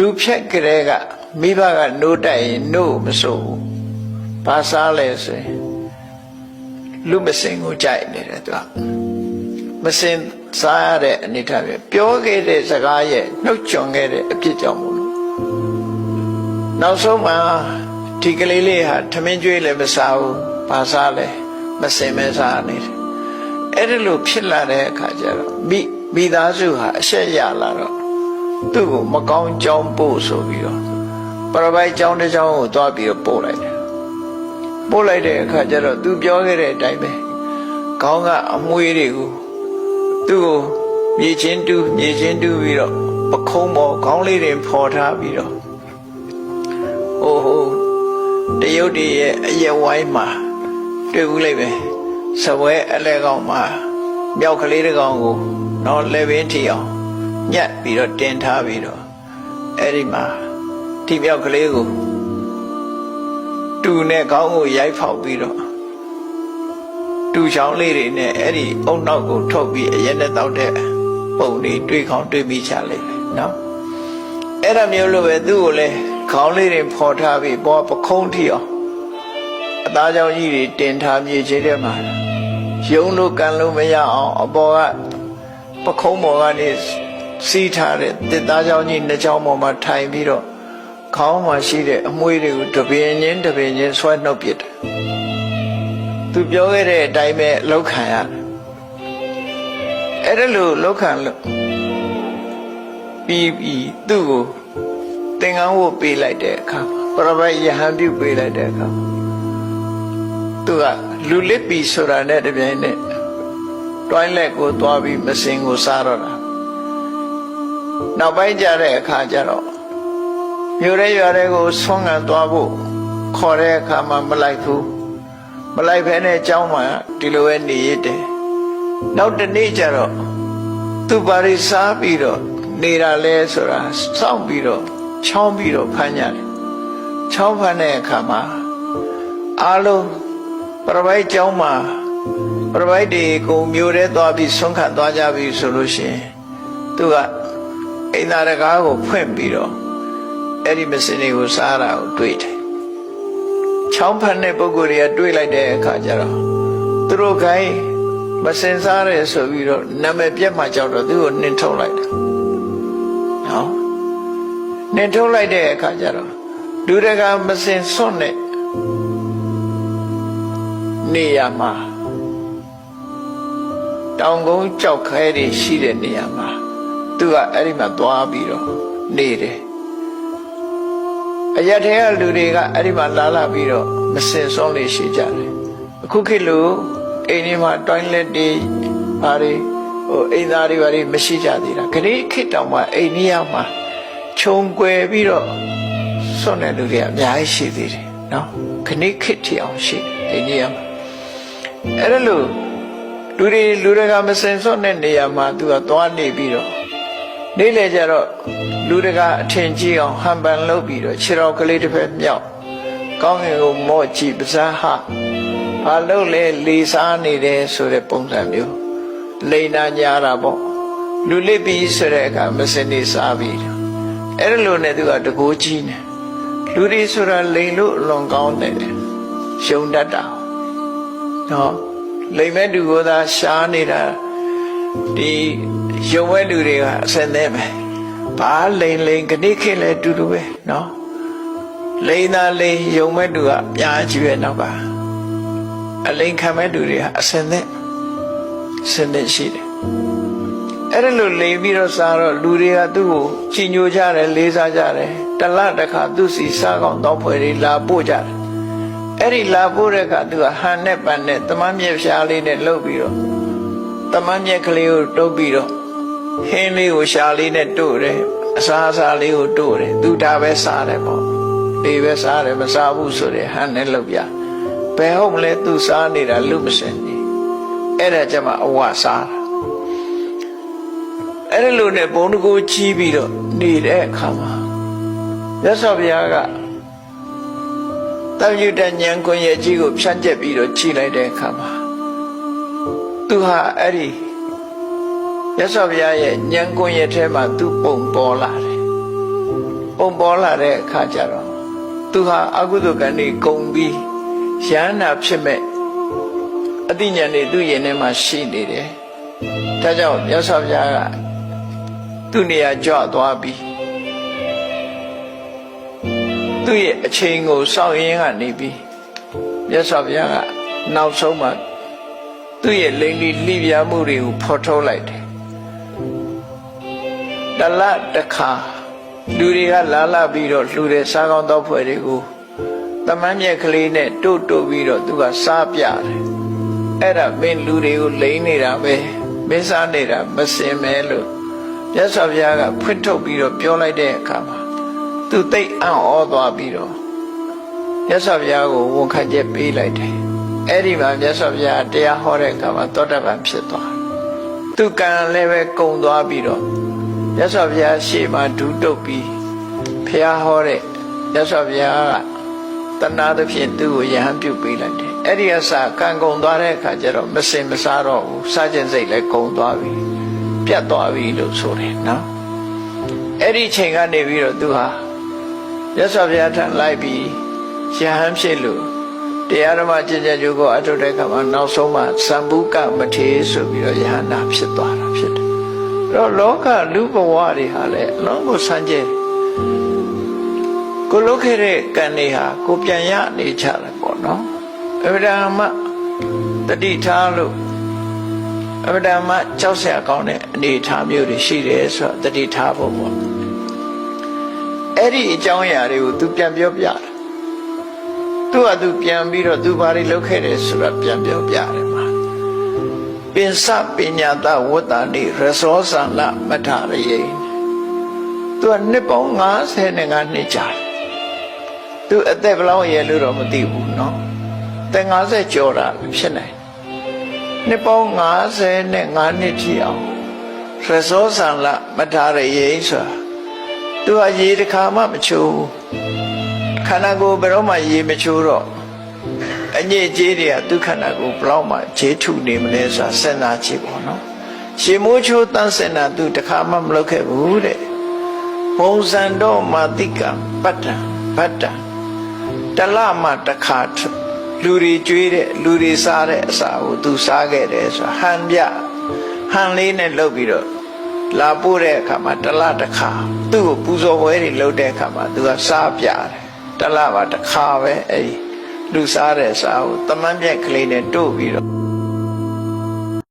လူဖြတ်ကြတဲ့ကမိဘကနိုးတိုက်ရင်နို့မစိုးဘူးဘာစားလဲဆိုရင်လူမစင်ကိုကြိုက်နေတယ်သူကမစင်စားရတဲ့အနေထားပဲပြောခဲ့တဲ့စကားရဲ့နှုတ်ကြွခဲ့တဲ့အဖြစ်ကြောင့်မို့လို့နောက်ဆုံးမှာဒီကလေးလေးဟာထမင်းကျွေးလည်းမစားဘူးဘာစားလဲမစင်မဲစားနေတယ်အဲ့ဒီလိုဖြစ်လာတဲ့အခါကျတော့မိမိသားစုဟာအဆက်ရလာတော့ သူ့ကိုမကောင်းကြောင်းပို့ဆိုပြီးတော့ပရပိုက်ကြောင်းတစ်ကြောင်းကိုသွားပြီးတော့ပို့လိုက်တယ်ပို့လိုက်တဲ့အခါကျတော့သူပြောခဲ့တဲ့အတိုင်းပဲခေါင်းကအမွှေးတွေကိုသူ့ကိုမြေချင်းတူးမြေချင်းတူးပြီးတော့ပခုံးပေါ်ခေါင်းလေးတွေဖော်ထားပြီးတော့ဟိုဟိုတရုတ်တည်းရဲ့အရက်ဝိုင်းမှာတွေ့ဘူးလိုက်ပဲစပွဲအလဲကောင်မှာမြောက်ကလေးတစ်ကောင်ကိုတော့လက်ပင်ထီအောင် ညက်ပြီးတော့တင်ထားပြီးတော့အဲ့ဒီမှာဒီမြောက်ကလေးကိုတူနဲ့ခေါင်းကိုရိုက်ဖောက်ပြီးတော့တူချောင်းလေးတွေနဲ့အဲ့ဒီအုံနောက်ကိုထုတ်ပြီးအရက်နဲ့တောက်တဲ့ပုံလေးတွေ့ခေါင်းတွေ့မိချလိုက်တယ်နော်အဲ့ဒါမျိုးလိုပဲသူ့ကိုလည်းခေါင်းလေးတွေဖော်ထားပြီးပေါ်ပခုံးထီအောင်အသားကြောင့်ကြီးတွေတင်ထားမြေခြေထဲမှာယုံလို့ကန်လို့မရအောင်အပေါ်ကပခုံးပေါ်ကနေ စီးထားတဲ့တစ်သားကြောင့်ကြီးနှစ်ချောင်းပေါ်မှာထိုင်ပြီးတော့ခေါင်းမှာရှိတဲ့အမွှေးတွေကိုတပင်ချင်းတပင်ချင်းဆွဲနှုတ်ပစ်တယ်သူပြောခဲ့တဲ့အတိုင်းပဲလောက်ခံရတယ်အဲ့ဒါလို့လောက်ခံလို့ပြီးပြီးသူ့ကိုသင်္ကန်းဝတ်ပေးလိုက်တဲ့အခါပရပိုက်ယဟန်ပြုပေးလိုက်တဲ့အခါသူကလူလစ်ပြီဆိုတာနဲ့တပြိုင်နက်တွိုင်းလက်ကိုသွားပြီးမစင်ကိုစားတော့တာ နောက်ပိုင်းကြတဲ့အခါကျတော့မြို့ရဲရွာတွေကိုဆွမ်းခံသွားဖို့ခေါ်တဲ့အခါမှမလိုက်ဘူးမလိုက်ဖဲနဲ့အเจ้าမှဒီလိုပဲနေရတဲ့နောက်တစ်နေ့ကျတော့သူပါရီစားပြီးတော့နေတာလဲဆိုတာစောင့်ပြီးတော့ချောင်းပြီးတော့ဖမ်းကြတယ်ချောင်းဖမ်းတဲ့အခါမှာအားလုံးပရပိုက်ကျောင်းမှာပရပိုက်တွေကိုမျိုးရဲသွားပြီးဆွမ်းခံသွားကြပြီဆိုလို့ရှိရင်သူက အိမ်သာတကားကိုဖွင့်ပြီးတော့အဲ့ဒီမစင်တွေကိုစားတာကိုတွေ့တယ်ချောင်းဖန်တဲ့ပုဂ္ဂိုလ်တွေကတွေ့လိုက်တဲ့အခါကျတော့သူတို့ခိုင်းမစင်စားရဲဆိုပြီးတော့နာမည်ပြတ်မှကြောက်တော့သူ့ကိုနှင်ထုတ်လိုက်တယ်နော်နှင်ထုတ်လိုက်တဲ့အခါကျတော့လူတကာမစင်စွန့်တဲ့နေရာမှာတောင်ကုန်းကြောက်ခဲတွေရှိတဲ့နေရာမှာ သူကအဲ့ဒီမှာသွားပြီးတော့နေတယ်အရက်ထဲကလူတွေကအဲ့ဒီမှာလာလာပြီးတော့မစင်စွန့်လေးရှိကြတယ်အခုခေတ်လိုအိမ်ထဲမှာတွိုင်းလက်တွေဘာတွေဟိုအိမ်သားတွေဘာတွေမရှိကြသေးတာခရီးခေတ်တောင်မှအိမ်ကြီးရောက်မှာခြုံကွယ်ပြီးတော့စွန့်တဲ့လူတွေကအများကြီးရှိသေးတယ်နော်ခဏခေတ်ထီအောင်ရှိတယ်အိမ်ကြီးရောက်မှာအဲ့ဒါလို့လူတွေလူတွေကမစင်စွန့်တဲ့နေရာမှာသူကသွားနေပြီးတော့ နေ့လေကျတော့လူတကာအထင်ကြီးအောင်ဟန်ပန်လုပ်ပြီးတော့ခြေတော်ကလေးတစ်ဖက်မြောက်ကောင်းကင်ကိုမော့ကြည့်ပဇာဟဘာလို့လဲလီစားနေတယ်ဆိုတဲ့ပုံစံမျိုးလိန်နာညာတာပေါ့လူလစ်ပြီးဆိုတဲ့အခါမစင်နေစားပြီးအဲ့ဒါလို့နဲ့သူကတကိုးကြီးနေလူတွေဆိုတာလိန်လို့အလွန်ကောင်းတယ်ရှုံတတ်တာနော်လိမ်မဲ့သူကသာရှားနေတာဒီ ရုံဝဲလူတွေကအစင်သေးပဲဘာလိန်လိန်ခဏခေတ်လဲတူတူပဲနော်လိန်သာလိန်ရုံမဲ့သူကအများကြီးပဲနောက်ကအလိန်ခံမဲ့သူတွေကအစင်သေးစင်သက်ရှိတယ်အဲ့ဒါလို့လိန်ပြီးတော့စားတော့လူတွေကသူ့ကိုချီညိုကြတယ်လေးစားကြတယ်တလတစ်ခါသူ့စီစားကောင်းတော့ဖွယ်တွေလာပို့ကြတယ်အဲ့ဒီလာပို့တဲ့အခါသူကဟန်နဲ့ပန်နဲ့တမန်းမြက်ရှားလေးနဲ့လှုပ်ပြီးတော့တမန်းမြက်ကလေးကိုတုပ်ပြီးတော့ ဟင်းလေးကိုရှာလေးနဲ့တို့တယ်အစားအစာလေးကိုတို့တယ်သူဒါပဲစားတယ်ပေါ့ဒီပဲစားတယ်မစားဘူးဆိုတဲ့ဟန်နဲ့လှုပ်ပြဘယ်ဟုတ်မလဲသူစားနေတာလူမစင်ကြီးအဲ့ဒါကြမှာအဝစားတာအဲ့ဒီလိုနဲ့ဘုံတကူကြီးပြီးတော့နေတဲ့အခါမှာရသော်ဘုရားကတောင်ယူတဲ့ဉာဏ်ကိုယ်ရဲ့ကြီးကိုဖြန့်ကျက်ပြီးတော့ခြိလိုက်တဲ့အခါမှာသူဟာအဲ့ဒီ ရသော်ဘုရားရဲ့ဉာဏ်ကိုယ်ရဲ့ထဲမှာသူပုံပေါ်လာတယ်ပုံပေါ်လာတဲ့အခါကျတော့သူဟာအကုသိုလ်ကံတွေကုန်ပြီးရဟန္တာဖြစ်မဲ့အတိညာဉ်တွေသူ့ရင်ထဲမှာရှိနေတယ်ဒါကြောင့်မြတ်စွာဘုရားကသူ့နေရာကြွသွားပြီးသူ့ရဲ့အချိန်ကိုစောင့်ရင်းကနေပြီးမြတ်စွာဘုရားကနောက်ဆုံးမှာသူ့ရဲ့လိင်လီလိပြာမှုတွေကိုဖော်ထုတ်လိုက်တယ် တလတစ်ခါလူတွေကလာလာပြီးတော့လှူတဲ့စားကောင်းသောဖွဲ့တွေကိုတမန်မြက်ကလေးနဲ့တို့တို့ပြီးတော့သူကစားပြတယ်အဲ့ဒါမင်းလူတွေကိုလိန်နေတာပဲမင်းစားနေတာမစင်မဲလို့မြတ်စွာဘုရားကဖွင့်ထုတ်ပြီးတော့ပြောလိုက်တဲ့အခါမှာသူသိအံ့ဩသွားပြီးတော့မြတ်စွာဘုရားကိုဝန်ခံချက်ပေးလိုက်တယ်အဲ့ဒီမှာမြတ်စွာဘုရားတရားဟောတဲ့အခါမှာသောတပန်ဖြစ်သွားသူကံလည်းပဲကုံသွားပြီးတော့ မြတ်စွာဘုရားရှေ့မှာဒူးတုပ်ပြီးဖះဟောတဲ့မြတ်စွာဘုရားကတဏှာသဖြင့်သူ့ကိုယဟန်ပြုတ်ပေးလိုက်တယ်အဲ့ဒီအစကံကုံသွားတဲ့အခါကျတော့မစင်မစားတော့ဘူးစားခြင်းစိတ်လည်းကုံသွားပြီပြတ်သွားပြီလို့ဆိုတယ်နော်အဲ့ဒီချိန်ကနေပြီးတော့သူဟာမြတ်စွာဘုရားထံလိုက်ပြီးယဟန်ဖြစ်လို့တရားဓမ္မကျင့်ကြံကြိုးကိုအထုတဲ့အခါမှာနောက်ဆုံးမှသံပုကမထေဆိုပြီးတော့ယဟန္တာဖြစ်သွားတာဖြစ်တယ်အဲ့ တော့လောကလူဘဝတွေဟာလေနော်ကိုဆန်းကျင်ကိုလုတ်ခဲ့တဲ့ကံတွေဟာကိုပြန်ရနေကြတယ်ပေါ့နော်အဗဒာမတတိထားလို့အဗဒာမကြောက်စရာကောင်းတဲ့အနေထားမျိုးတွေရှိတယ်ဆိုတော့တတိထားဖို့ပေါ့အဲ့ဒီအကြောင်းအရာတွေကို तू ပြန်ပြောပြတယ်သူကသူပြန်ပြီးတော့ तू ဘာတွေလုတ်ခဲ့တယ်ဆိုတာပြန်ပြောပြတယ် ပင်စပညာတဝတ္တနိရစောသံလမထရယေသူကနှစ်ပေါင်း90နဲ့5နှစ်ကြာတယ်သူအသက်ဘယ်လောက်ရဲလို့တော့မသိဘူးเนาะតែ50ကျော်တာဖြစ်နိုင်နှစ်ပေါင်း90နဲ့5နှစ်ထိအောင်ရစောသံလမထရယေဆိုတာသူကရေတစ်ခါမှမချိုးဘူးခန္ဓာကိုယ်ဘယ်တော့မှရေမချိုးတော့ အညစ်အကြေးတွေကသူခန္ဓာကိုယ်ဘယ်တော့မှခြေထုနေမလဲဆိုတာစဉ်းစားကြည့်ပေါ့နော်ရှေမိုးချိုးတန်းစင်တာသူတခါမှမလုပ်ခဲ့ဘူးတဲ့ပုံစံတော့မာတိကပတ္တံဗတ္တံတလမှတစ်ခါလူတွေကျွေးတဲ့လူတွေစားတဲ့အစာကိုသူစားခဲ့တယ်ဆိုတာဟန်ပြဟန်လေးနဲ့လုပ်ပြီးတော့လာပို့တဲ့အခါမှာတလတစ်ခါသူ့ကိုပူဇော်ပွဲတွေလုပ်တဲ့အခါမှာသူကစားပြတယ်တလပါတစ်ခါပဲအဲ့ဒီ လူစားတဲ့စားကိုတမန်ပြက်ကလေးနဲ့တို့ပြီးတော့